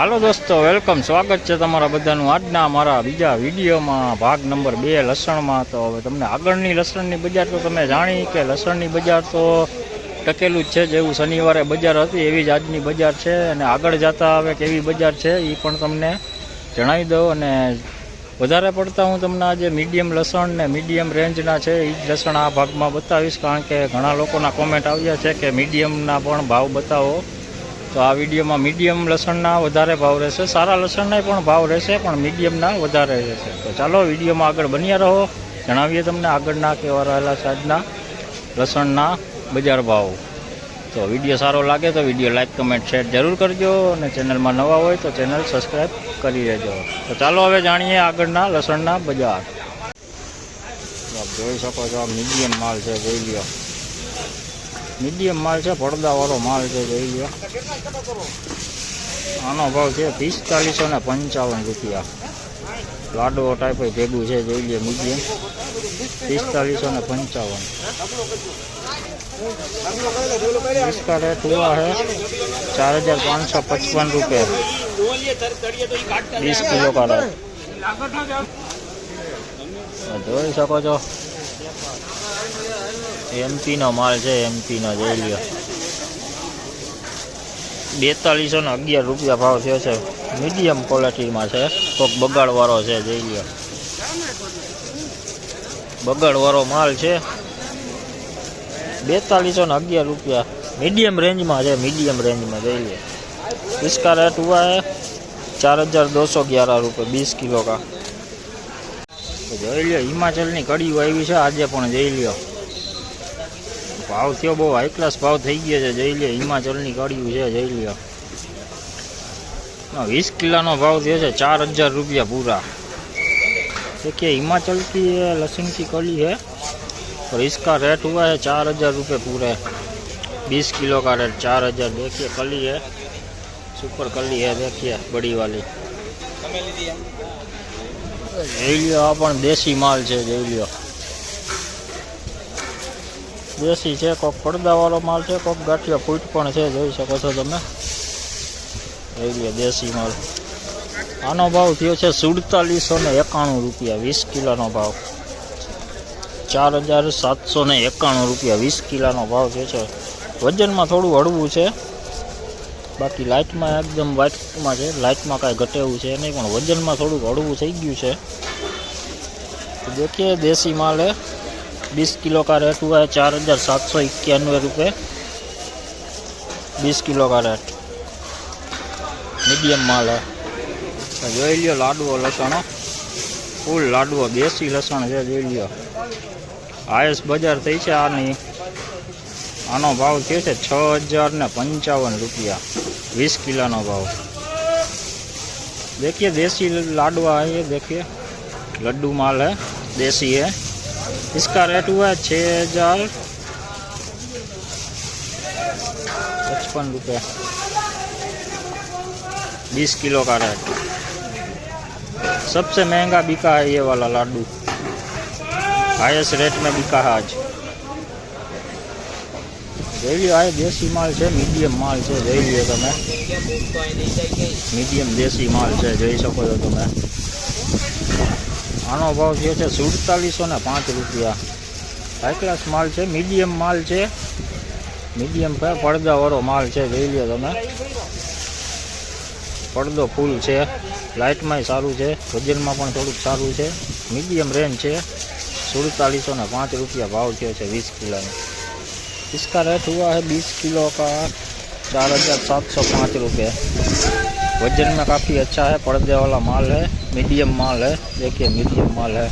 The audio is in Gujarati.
હાલો દોસ્તો વેલકમ સ્વાગત છે તમારા બધાનું આજના મારા બીજા વિડીયોમાં, ભાગ નંબર બે લસણમાં. તો હવે તમને આગળની લસણની બજાર તો તમે જાણી કે લસણની બજાર તો ટકેલું જ છે જેવું શનિવારે બજાર હતી, એવી જ આજની બજાર છે. અને આગળ જતા હવે કેવી બજાર છે એ પણ તમને જણાવી દઉં. અને વધારે પડતા હું તમને આજે મીડિયમ લસણ ને મીડિયમ રેન્જના છે એ જ લસણ આ ભાગમાં બતાવીશ. કારણ કે ઘણા લોકોના કોમેન્ટ આવ્યા છે કે મીડિયમના પણ ભાવ બતાવો. તો આ વિડીયોમાં મીડિયમ લસણના વધારે ભાવ રહેશે. સારા લસણના પણ ભાવ રહેશે, પણ મીડિયમના વધારે રહેશે. તો ચાલો વિડીયોમાં આગળ બન્યા રહો. જણાવીએ તમને આગળના કેવા રહેલા સાજના લસણના બજાર ભાવ. તો વીડિયો સારો લાગે તો વીડિયો લાઈક, કમેન્ટ, શેર જરૂર કરજો અને ચેનલમાં નવા હોય તો ચેનલ સબસ્ક્રાઈબ કરી લેજો. તો ચાલો હવે જાણીએ આગળના લસણના બજાર. આપ જોઈ શકો છો મીડિયમ માલ છે, જોઈ લ્યો. મીડિયમ માલ છે પડદાવાળો માલ છે જોઈ લ્યો આનો ભાવ છે પિસ્તાલીસો ને પંચાવન રૂપિયા લાડવો ટાઈપ ભેગું છે જોઈ લ્યો મીડિયમ પિસ્તાલીસો ને પંચાવન इसका रेट हुआ है चार हजार पाँच सौ पचपन रुपये बीस किलो का रेट જોઈ શકો છો એમપીનો માલ છે એમપીનો જોઈ લ્યો બેતાલીસો ને અગિયાર રૂપિયા ભાવ થયો છે મીડિયમ ક્વોલિટીમાં છે કોઈક બગાડવાળો છે જોઈ લ્યો બગાડવાળો માલ છે બેતાલીસો ને અગિયાર રૂપિયા મીડિયમ રેન્જમાં છે મીડિયમ રેન્જમાં જોઈ લે इसका रेट हुआ है चार हजार दो सौ ग्यारह रुपये बीस किलो का તો જોઈ લ્યો હિમાચલની કડીઓ આવી છે આજે પણ જોઈ લ્યો ભાવ થયો બહુ હાઈ ક્લાસ ભાવ થઈ ગયો છે જોઈ લ્યો હિમાચલની કડીઓ છે જોઈ લ્યો ના, વીસ કિલોનો ભાવ થયો છે ચાર હજાર રૂપિયા પૂરા देखिए हिमाचल की ये लहसुन की कली है और इसका रेट हुआ है चार हजार रुपये पूरे बीस किलो का रेट चार हजार देखिए कली है सुपर कली है देखिए बड़ी वाली જોઈ લ્યો આ પણ દેશી માલ છે જોઈ લ્યો દેશી છે કોઈક પડદાવાળો માલ છે કોઈક ગાંઠિયા ફૂટ પણ છે, જોઈ શકો છો તમે. દેશી માલ. આનો ભાવ થયો છે સુડતાલીસો ને એકાણું રૂપિયા, વીસ કિલોનો ભાવ. ચાર હજાર સાતસો ને એકાણું રૂપિયા, વીસ કિલોનો ભાવ જે છે. વજનમાં થોડું હળવું છે. બાકી લાઇટમાં એકદમ વાઇટમાં છે, લાઇટમાં કાંઈ ઘટેવું છે નહીં, પણ વજનમાં થોડુંક હળવું થઈ ગયું છે. દેખીએ દેશી માલ. बीस किलो का रेट हुआ है चार हजार सात सौ इक्यानवे रुपये बीस किलो का रेट मीडियम माल है તો જોઈ લ્યો લાડવો લસણો ફૂલ લાડવો દેશી લસણ છે જોઈ લ્યો હાઈએસ્ટ બજાર થઈ છે આની આનો ભાવ થયો છે છ હજાર ને પંચાવન રૂપિયા વીસ કિલોનો ભાવ देखिए देसी लाडवा है ये देखिए लड्डू माल है देसी है इसका रेट हुआ है छः हजार पचपन रुपये बीस किलो का रेट सबसे महंगा बिका है ये वाला लाडू हाईएस्ट रेट में बिका है आज જોઈ લ્યો આ દેશી માલ છે મીડિયમ માલ છે જોઈ લ્યો તમે મીડિયમ દેશી માલ છે જોઈ શકો છો તમે આનો ભાવ જે છે સુડતાલીસો ને પાંચ રૂપિયા હાઈ ક્લાસ માલ છે મીડિયમ માલ છે મીડિયમ પડદાવાળો માલ છે જોઈ લ્યો તમે પડદો ફૂલ છે લાઇટમાંય સારું છે વજનમાં પણ થોડુંક સારું છે મીડિયમ રેન્જ છે સુડતાલીસો ને પાંચ રૂપિયા ભાવ થયો છે વીસ કિલોનો इसका रेट हुआ है बीस किलो का चार हज़ार सात सौ पाँच रुपये वजन में काफ़ी अच्छा है पर्दे वाला माल है मीडियम माल है देखिए मीडियम माल है